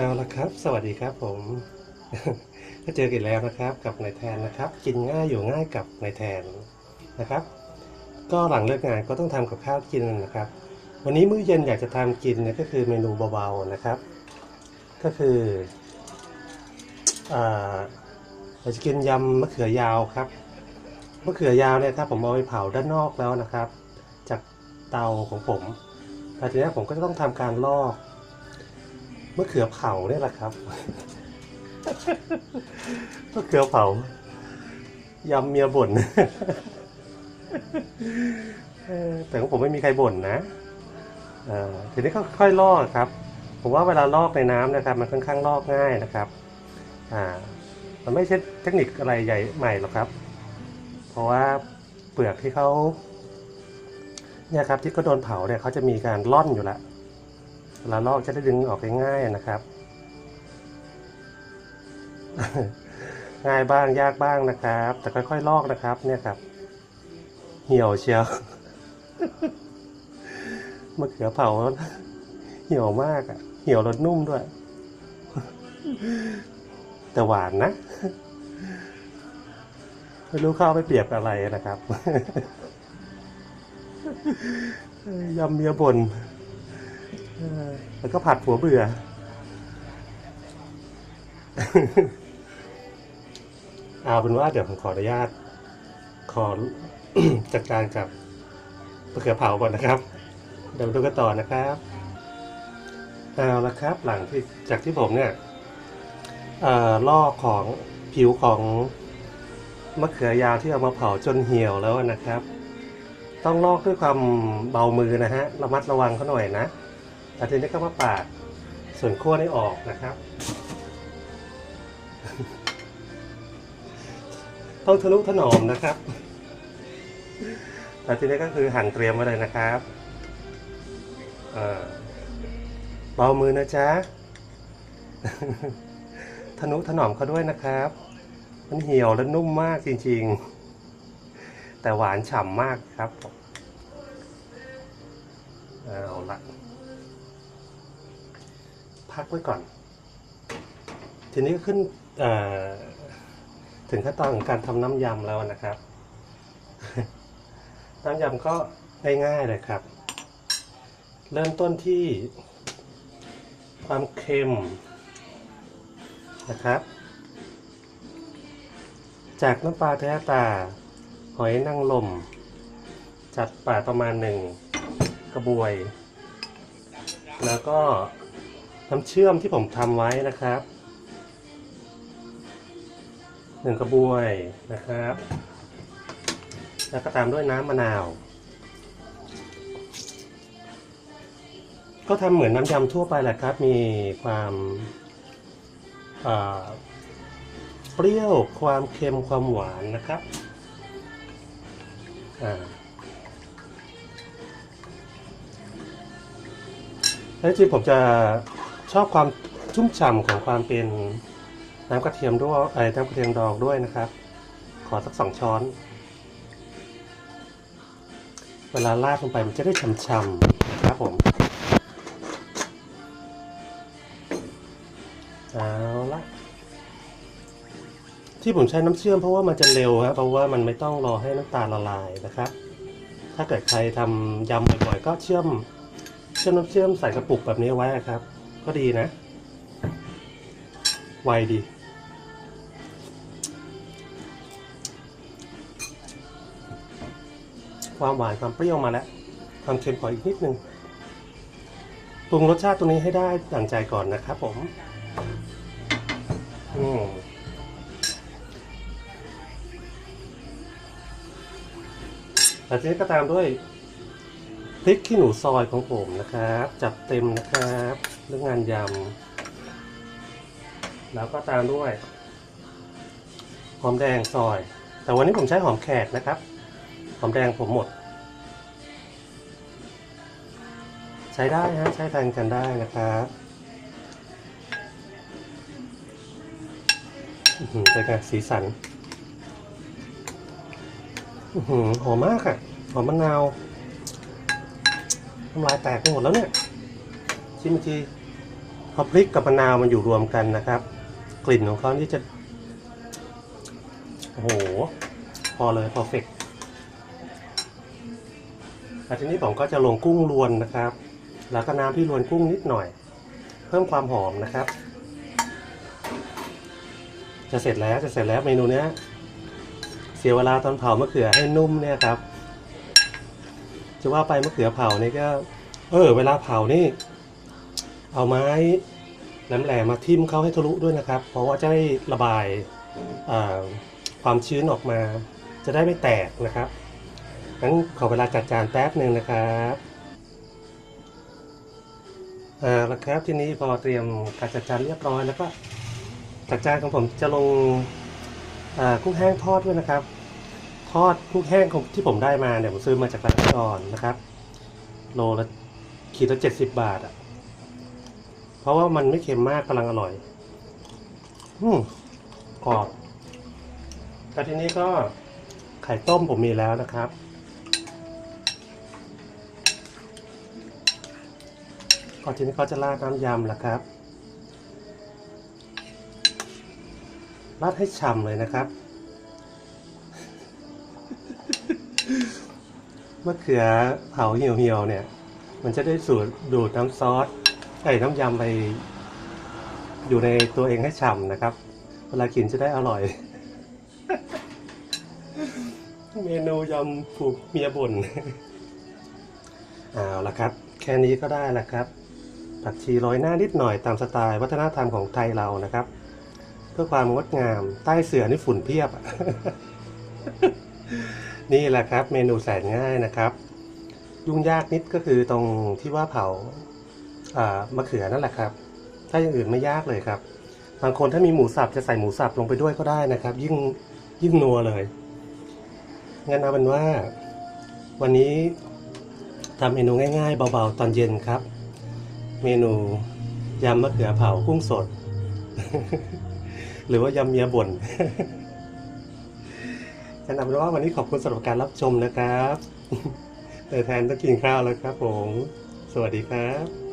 เอาละครับ สวัสดีครับผมก็เจอกันแล้วนะครับกับนายแทนนะครับ กินง่ายอยู่ง่ายกับนายแทนนะครับ ก็หลังเลิกงานก็ต้องทำกับข้าวกินนะครับ วันนี้มื้อเย็นอยากจะทำกินเนี่ยก็คือเมนูเบาๆนะครับ ก็คือเราจะกินยำมะเขือยาวครับมะเขือยาวเนี่ยครับผมเอาไปเผาด้านนอกแล้วนะครับ จากเตาของผมแต่ทีนี้ผมก็จะต้องทำการลอก มะเขือเผาเนี่ยแหละครับ มะเขือเผายำเมียบ่นแต่ของผมไม่มีใครบ่นนะเออทีนี้ก็ค่อยลอกครับ ผมว่าเวลาลอกในน้ำนะครับ มันค่อนข้างลอกง่ายนะครับ อ่า มันไม่ใช่เทคนิคอะไรใหญ่ใหม่หรอกครับ เพราะว่าเปลือกที่เขาเนี่ยครับที่เขาโดนเผาเนี่ยเขาจะมีการล่อนอยู่แล้ว เวลาลอกจะได้ดึงออกง่ายๆนะครับ ง่ายบ้างยากบ้างนะครับ แต่ค่อยๆลอกนะครับ เนี่ยครับ เหี่ยวเชียวมะเขือเผาเหี่ยวมากอะ เหี่ยวรสนุ่มด้วย แต่หวานนะไม่รู้ข้าวไปเปรียบกับอะไรนะครับยำเมียบนเออ แล้วก็ผัดผัวเบื่อ เอาเป็นว่าเดี๋ยวผมขออนุญาต ขอจัดการกับมะเขือเผาก่อนนะครับ เดี๋ยวมาดูกันต่อนะครับเอาละครับ หลังที่จากที่ผมเนี่ยลอกของผิวของมะเขือยาวที่เอามาเผาจนเหี่ยวแล้วนะครับ ต้องลอกด้วยความเบามือนะฮะ ระมัดระวังเขาหน่อยนะ แต่ทีนี้ก็มาปาด ส่วนขั้วนี้ออกนะครับ ต้องทะนุถนอมนะครับแต่ทีนี้ก็คือหั่นเตรียมไว้เลยนะครับเอ่อเบามือนะจ๊ะทนุถนอมเขาด้วยนะครับ มันเหี่ยวและนุ่มมากจริงๆ แต่หวานฉ่ำมากครับ เอาละ พักไว้ก่อน ทีนี้ก็ขึ้นถึงขั้นตอนของการทำน้ำยำแล้วนะครับ น้ำยำก็ง่ายๆเลยครับ เริ่มต้นที่ความเค็มนะครับ จากน้ำปลาแท้ตา หอยนางรมจัดป่าประมาณหนึ่งกระบวย แล้วก็ น้ำเชื่อมที่ผมทำไว้นะครับหนึ่งกระบวยนะครับ แล้วก็ตามด้วยน้ำมะนาว ก็ทำเหมือนน้ำยำทั่วไปแหละครับ มีความเปรี้ยวความเค็มความหวานนะครับอ่าแล้วจริงผมจะ ชอบความชุ่มฉ่ำของความเป็นน้ำกระเทียมด้วยไอ้น้ำกระเทียมดองด้วยนะครับ ขอสักสองช้อน เวลาราดลงไปมันจะได้ฉ่ำๆนะครับผมเอาละที่ผมใช้น้ำเชื่อมเพราะว่ามันจะเร็วครับเพราะว่ามันไม่ต้องรอให้น้ำตาลละลายนะครับ ถ้าเกิดใครทำยำบ่อยๆก็เชื่อมเชื่อมน้ำเชื่อมใส่กระปุกแบบนี้ไว้ครับ ก็ดีนะ ไวดี ความหวานความเปรี้ยวมาแล้ว ความเค็มขออีกนิดนึงปรุงรสชาติตรงนี้ให้ได้ดั่งใจก่อนนะครับผม อืมแล้วทีนี้ก็ตามด้วย ริกขี้หนูซอยของผมนะครับ จัดเต็มนะครับเรื่องงานยำแล้วก็ตามด้วย หอมแดงซอย แต่วันนี้ผมใช้หอมแขกนะครับ หอมแดงผมหมด ใช้ได้ฮะใช้แทนกันได้นะครับเป็นไงสีสันหอหอมมากอะหอมมะนาว น้ำลายแตกไปหมดแล้วเนี่ยชิมอีกทีอพริกกับมะนาวมันอยู่รวมกันนะครับ กลิ่นของเขานี่จะโอ้โห พอเลยพอเฟกแล้วทีนี้ผมก็จะลงกุ้งรวนนะครับ แล้วก็น้ำที่รวนกุ้งนิดหน่อย เพิ่มความหอมนะครับ จะเสร็จแล้วจะเสร็จแล้วเมนูเนี้ยเสียเวลาตอนเผามะเขือให้นุ่มเนี่ยครับ จะว่าไปมะเขือเผานี่ก็ เออ เวลาเผานี่ เอาไม้แหลมๆมาทิ่มเข้าให้ทะลุด้วยนะครับ เพราะว่าจะได้ระบายความชื้นออกมา จะได้ไม่แตกนะครับงั้นขอเวลาจัดจานแป๊บหนึ่งนะครับอ่าแล้วครับทีนี้พอเตรียมการจัดจานเรียบร้อยแล้วก็จัดจานของผมจะลงกุ้งแห้งทอดด้วยนะครับ ทอดกุ้งแห้งของที่ผมได้มาเนี่ยผมซื้อมาจากร้านก่อนนะครับ โลละขีดละเจ็ดสิบบาทอะ เพราะว่ามันไม่เค็มมากกำลังอร่อย อืมกรอบแต่ทีนี้ก็ไข่ต้มผมมีแล้วนะครับ ก่อนทีนี้ก็จะราดน้ำยำแล้วครับราดให้ฉ่ำเลยนะครับ มะเขือเผาเหี่ยวๆเนี่ย มันจะได้สูตรดูดน้ำซอสไอ้น้ำยำไป อยู่ในตัวเองให้ฉ่ำนะครับ เวลากินจะได้อร่อย เมนูยำผูกเมียบ่นเอาละครับ แค่นี้ก็ได้ละครับ ผักชีโรยหน้านิดหน่อยตามสไตล์วัฒนธรรมของไทยเรานะครับ เพื่อความงดงามใต้เสือนี่ฝุ่นเพียบ นี่แหละครับ เมนูแสนง่ายนะครับ ยุ่งยากนิดก็คือตรงที่ว่าเผามะเขือนั่นแหละครับ ถ้าอย่างอื่นไม่ยากเลยครับ บางคนถ้ามีหมูสับจะใส่หมูสับลงไปด้วยก็ได้นะครับ ยิ่งยิ่งนัวเลยงั้นเอาเป็นว่า วันนี้ทำเมนูง่าย ๆ เบาๆ ตอนเย็นครับ เมนูยำมะเขือเผากุ้งสด หรือว่ายำเมียบ่น งั้นเอาเป็นว่าวันนี้ขอบคุณสำหรับการรับชมนะครับแต่แทนต้องกินข้าวแล้วครับผม สวัสดีครับ